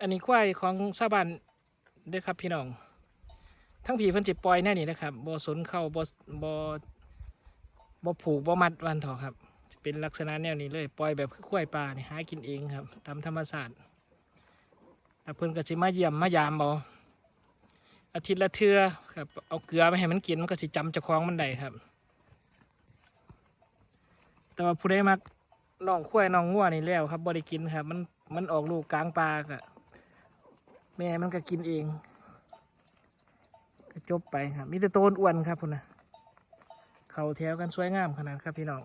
อันนี้ควายของชาวบ้านเด้อครับพี่น้อง ทั้งผีเพิ่นจิปล่อยแน่นี่นะครับบ่สนเข้าบ่บ่บ่ผูกบ่มัดวันถอครับจะเป็นลักษณะแนวนี้เลยปล่อยแบบคือควายป่านี่หากินเองครับ ตามธรรมชาติแล้วเพิ่นก็สิมาเยี่ยมมายามเออาทิตย์ละเทื่อครับเอาเกลือไปให้มันกินมันก็สิจำเจ้าของมันได้ครับ แต่ว่าผู้ใดมักน้องควายน้องงัวนี่แล้วครับบ่ได้กินครับ มันมันออกลูกกลางป่าก็ แม่มันก็กินเองก็จบไปครับมีแต่โตนอ้วนครับพุ่นนะเขาแถวกันสวยงามขนาดครับพี่น้อง